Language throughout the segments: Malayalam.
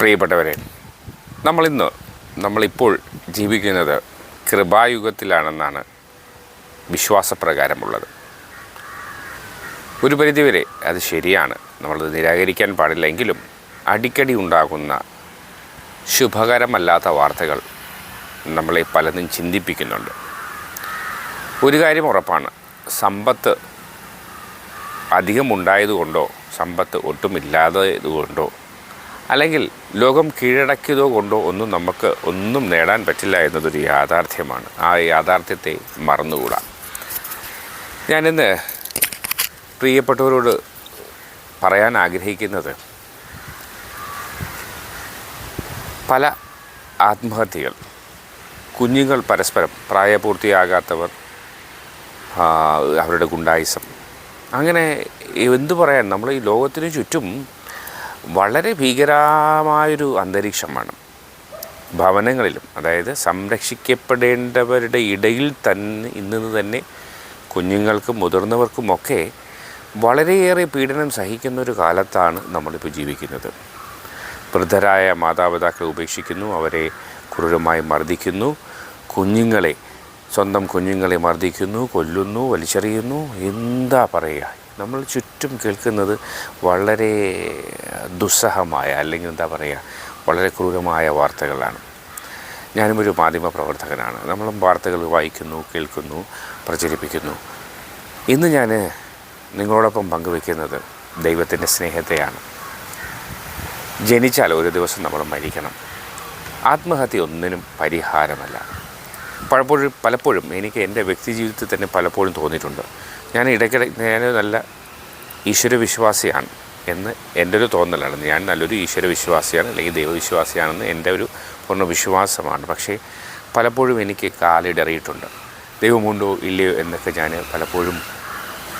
പ്രിയപ്പെട്ടവരെ നമ്മളിന്ന് നമ്മളിപ്പോൾ ജീവിക്കുന്നത് കൃപായുഗത്തിലാണെന്നാണ് വിശ്വാസപ്രകാരമുള്ളത്. ഒരു പരിധിവരെ അത് ശരിയാണ്. നമ്മളത് നിരാകരിക്കാൻ പാടില്ലെങ്കിലും അടിക്കടി ഉണ്ടാകുന്ന ശുഭകരമല്ലാത്ത വാർത്തകൾ നമ്മളെ പലതും ചിന്തിപ്പിക്കുന്നുണ്ട്. ഒരു കാര്യം ഉറപ്പാണ്. സമ്പത്ത് അധികമുണ്ടായതുകൊണ്ടോ സമ്പത്ത് ഒട്ടുമില്ലാത്തതുകൊണ്ടോ അല്ലെങ്കിൽ ലോകം കീഴടക്കിയതോ കൊണ്ടോ ഒന്നും നമുക്ക് ഒന്നും നേടാൻ പറ്റില്ല എന്നതൊരു യാഥാർത്ഥ്യമാണ്. ആ യാഥാർത്ഥ്യത്തെ മറന്നുകൂടാ. ഞാനിന്ന് പ്രിയപ്പെട്ടവരോട് പറയാൻ ആഗ്രഹിക്കുന്നത് പല ആത്മഹത്യകൾ കുഞ്ഞുങ്ങൾ പരസ്പരം പ്രായപൂർത്തിയാകാത്തവർ അവരുടെ ഗുണ്ടായിസം. അങ്ങനെ എന്തു പറയാൻ? നമ്മൾ ഈ ലോകത്തിന് ചുറ്റും വളരെ ഭീകരമായൊരു അന്തരീക്ഷമാണ് ഭവനങ്ങളിലും അതായത് സംരക്ഷിക്കപ്പെടേണ്ടവരുടെ ഇടയിൽ തന്നെ ഇന്ന് തന്നെ കുഞ്ഞുങ്ങൾക്കും മുതിർന്നവർക്കുമൊക്കെ വളരെയേറെ പീഡനം സഹിക്കുന്ന ഒരു കാലത്താണ് നമ്മളിപ്പോൾ ജീവിക്കുന്നത്. വൃദ്ധരായ മാതാപിതാക്കളെ ഉപേക്ഷിക്കുന്നു അവരെ ക്രൂരമായി മർദ്ദിക്കുന്നു കുഞ്ഞുങ്ങളെ സ്വന്തം കുഞ്ഞുങ്ങളെ മർദ്ദിക്കുന്നു കൊല്ലുന്നു വലിച്ചെറിയുന്നു എന്താ പറയുക? നമ്മൾ ചുറ്റും കേൾക്കുന്നത് വളരെ ദുസ്സഹമായ അല്ലെങ്കിൽ എന്താ പറയുക വളരെ ക്രൂരമായ വാർത്തകളാണ്. ഞാനും ഒരു മാധ്യമ പ്രവർത്തകനാണ്. നമ്മളും വാർത്തകൾ വായിക്കുന്നു കേൾക്കുന്നു പ്രചരിപ്പിക്കുന്നു. ഇന്ന് ഞാൻ നിങ്ങളോടൊപ്പം പങ്കുവെക്കുന്നത് ദൈവത്തിന്റെ സ്നേഹത്തെയാണ്. ജനിച്ചാൽ ഒരു ദിവസം നമ്മൾ മരിക്കണം. ആത്മഹത്യ ഒന്നിനും പരിഹാരമല്ല. പലപ്പോഴും പലപ്പോഴും എനിക്ക് എന്റെ വ്യക്തി ജീവിതത്തിൽ തന്നെ പലപ്പോഴും തോന്നിയിട്ടുണ്ട്. ഞാൻ ഇടയ്ക്കിടെ ഞാൻ നല്ല ഈശ്വരവിശ്വാസിയാണ് എന്ന് എന്റെ ഒരു തോന്നലാണ്. ഞാൻ നല്ലൊരു ഈശ്വരവിശ്വാസിയാണ് അല്ലെങ്കിൽ ദൈവവിശ്വാസിയാണെന്ന് എന്റെ ഒരു പൂർണ വിശ്വാസമാണ് പക്ഷേ പലപ്പോഴും എനിക്ക് കാലിടറിയിട്ടുണ്ട് ദൈവമുണ്ടോ ഇല്ലയോ എന്നൊക്കെ ഞാൻ പലപ്പോഴും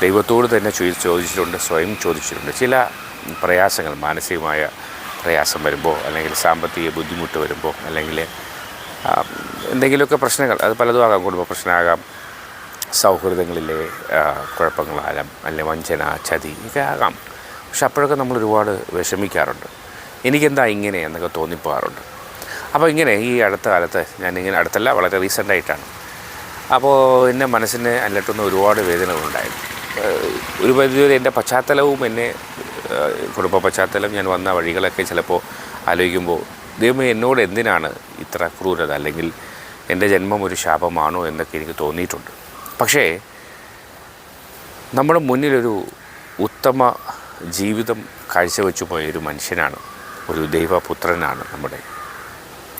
ദൈവത്തോട് തന്നെ ചോദി ചോദിച്ചിട്ടുണ്ട് സ്വയം ചോദിച്ചിട്ടുണ്ട്. ചില പ്രയാസങ്ങൾ മാനസികമായ പ്രയാസം വരുമ്പോൾ അല്ലെങ്കിൽ സാമ്പത്തിക ബുദ്ധിമുട്ട് വരുമ്പോൾ അല്ലെങ്കിൽ എന്തെങ്കിലുമൊക്കെ പ്രശ്നങ്ങൾ അത് പലതും ആകാം. കുടുംബ പ്രശ്നമാകാം സൗഹൃദങ്ങളിലെ കുഴപ്പങ്ങളാലും അല്ലെ വഞ്ചന ചതി ഒക്കെ ആകാം. പക്ഷെ അപ്പോഴൊക്കെ നമ്മൾ ഒരുപാട് വിഷമിക്കാറുണ്ട്. എനിക്കെന്താ ഇങ്ങനെ എന്നൊക്കെ തോന്നിപ്പോകാറുണ്ട്. അപ്പോൾ ഇങ്ങനെ ഈ അടുത്ത കാലത്ത് ഞാനിങ്ങനെ അടുത്തല്ല വളരെ റീസെന്റായിട്ടാണ് അപ്പോൾ എന്റെ മനസ്സിന് അലട്ടുന്ന ഒരുപാട് വേദനകളുണ്ടായിരുന്നു. ഒരു പരിധിവരെ എന്റെ പശ്ചാത്തലവും എന്നെ കുടുംബ പശ്ചാത്തലം ഞാൻ വന്ന വഴികളൊക്കെ ചിലപ്പോൾ ആലോചിക്കുമ്പോൾ ദൈവമേ എന്നോട് എന്തിനാണ് ഇത്ര ക്രൂരത? അല്ലെങ്കിൽ എന്റെ ജന്മം ഒരു ശാപമാണോ എന്നൊക്കെ എനിക്ക് തോന്നിയിട്ടുണ്ട്. പക്ഷേ നമ്മുടെ മുന്നിലൊരു ഉത്തമ ജീവിതം കാഴ്ചവെച്ചു പോയ ഒരു മനുഷ്യനാണ് ഒരു ദൈവപുത്രനാണ് നമ്മുടെ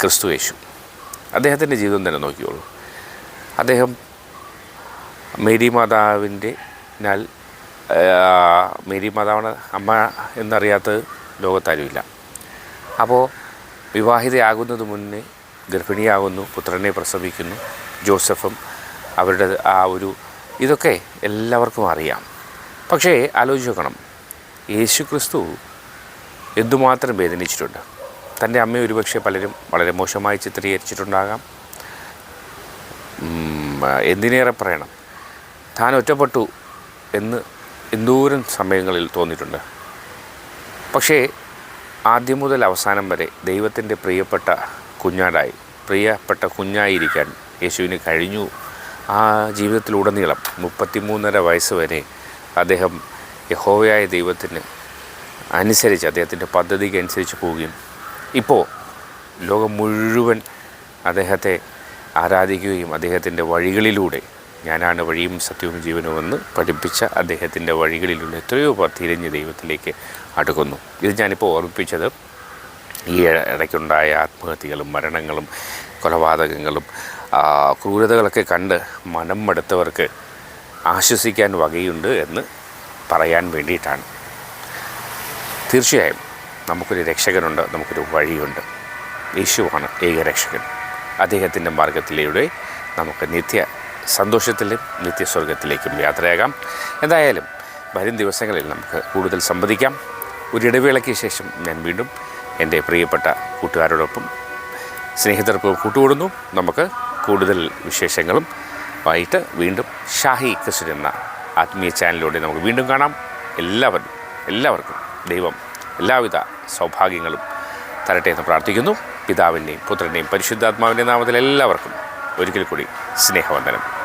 ക്രിസ്തു യേശു. അദ്ദേഹത്തിന്റെ ജീവിതം തന്നെ നോക്കിയോളൂ അദ്ദേഹം മേരി മാതാവിന്റെ നാൽ മേരി മാതാവാണ് അമ്മ എന്നറിയാത്തത് ലോകത്താരുമില്ല. അപ്പോൾ വിവാഹിതയാകുന്നത് മുന്നേ ഗർഭിണിയാകുന്നു പുത്രനെ പ്രസവിക്കുന്നു ജോസഫും അവരുടെ ആ ഒരു ഇതൊക്കെ എല്ലാവർക്കും അറിയാം. പക്ഷേ ആലോചിച്ച് നോക്കണം. യേശു ക്രിസ്തു എന്തുമാത്രം വേദനിച്ചിട്ടുണ്ട്? തന്റെ അമ്മയെ ഒരുപക്ഷെ പലരും വളരെ മോശമായി ചിത്രീകരിച്ചിട്ടുണ്ടാകാം. എന്തിനേറെ പറയണം? താൻ ഒറ്റപ്പെട്ടു എന്ന് എന്തോരം സമയങ്ങളിൽ തോന്നിയിട്ടുണ്ട്. പക്ഷേ ആദ്യം മുതൽ അവസാനം വരെ ദൈവത്തിന്റെ പ്രിയപ്പെട്ട കുഞ്ഞാടായി പ്രിയപ്പെട്ട കുഞ്ഞായിരിക്കാൻ യേശുവിന് കഴിഞ്ഞു. ആ ജീവിതത്തിലുടനീളം മുപ്പത്തിമൂന്നര വയസ്സ് വരെ അദ്ദേഹം യഹോവയായ ദൈവത്തിന് അനുസരിച്ച് അദ്ദേഹത്തിന്റെ പദ്ധതിക്ക് അനുസരിച്ച് പോവുകയും ഇപ്പോൾ ലോകം മുഴുവൻ അദ്ദേഹത്തെ ആരാധിക്കുകയും അദ്ദേഹത്തിന്റെ വഴികളിലൂടെ ഞാനാണ് വഴിയും സത്യവും ജീവനുമെന്ന് പഠിപ്പിച്ച അദ്ദേഹത്തിന്റെ വഴികളിലൂടെ എത്രയോ പേർ തിരിഞ്ഞ് ദൈവത്തിലേക്ക് അടുക്കുന്നു. ഇത് ഞാനിപ്പോൾ ഓർമ്മിപ്പിച്ചത് ഈ ഇടയ്ക്കുണ്ടായ ആത്മഹത്യകളും മരണങ്ങളും കൊലപാതകങ്ങളും ക്രൂരതകളൊക്കെ കണ്ട് മനം മടുത്തവർക്ക് ആശ്വസിക്കാൻ വകയുണ്ട് എന്ന് പറയാൻ വേണ്ടിയിട്ടാണ്. തീർച്ചയായും നമുക്കൊരു രക്ഷകനുണ്ട് നമുക്കൊരു വഴിയുണ്ട്. യേശുവാണ് ഏകരക്ഷകൻ അദ്ദേഹത്തിന്റെ മാർഗത്തിലൂടെ നമുക്ക് നിത്യ സന്തോഷത്തിലും നിത്യസ്വർഗത്തിലേക്കും യാത്രയാകാം. എന്തായാലും വരും ദിവസങ്ങളിൽ നമുക്ക് കൂടുതൽ സംവദിക്കാം. ഒരിടവേളയ്ക്ക് ശേഷം ഞാൻ വീണ്ടും എന്റെ പ്രിയപ്പെട്ട കൂട്ടുകാരോടൊപ്പം സ്നേഹിതർക്കും കൂട്ടുകൂടുന്നു. നമുക്ക് കൂടുതൽ വിശേഷങ്ങളും ആയിട്ട് വീണ്ടും ഷാഹി കൃഷ്ണൻ എന്ന ആത്മീയ ചാനലിലൂടെ നമുക്ക് വീണ്ടും കാണാം. എല്ലാവരും എല്ലാവർക്കും ദൈവം എല്ലാവിധ സൗഭാഗ്യങ്ങളും തരട്ടെ എന്ന് പ്രാർത്ഥിക്കുന്നു. പിതാവിന്റെയും പുത്രന്റെയും പരിശുദ്ധാത്മാവിന്റെ നാമത്തിൽ എല്ലാവർക്കും ഒരിക്കൽ കൂടി സ്നേഹവന്ദനം.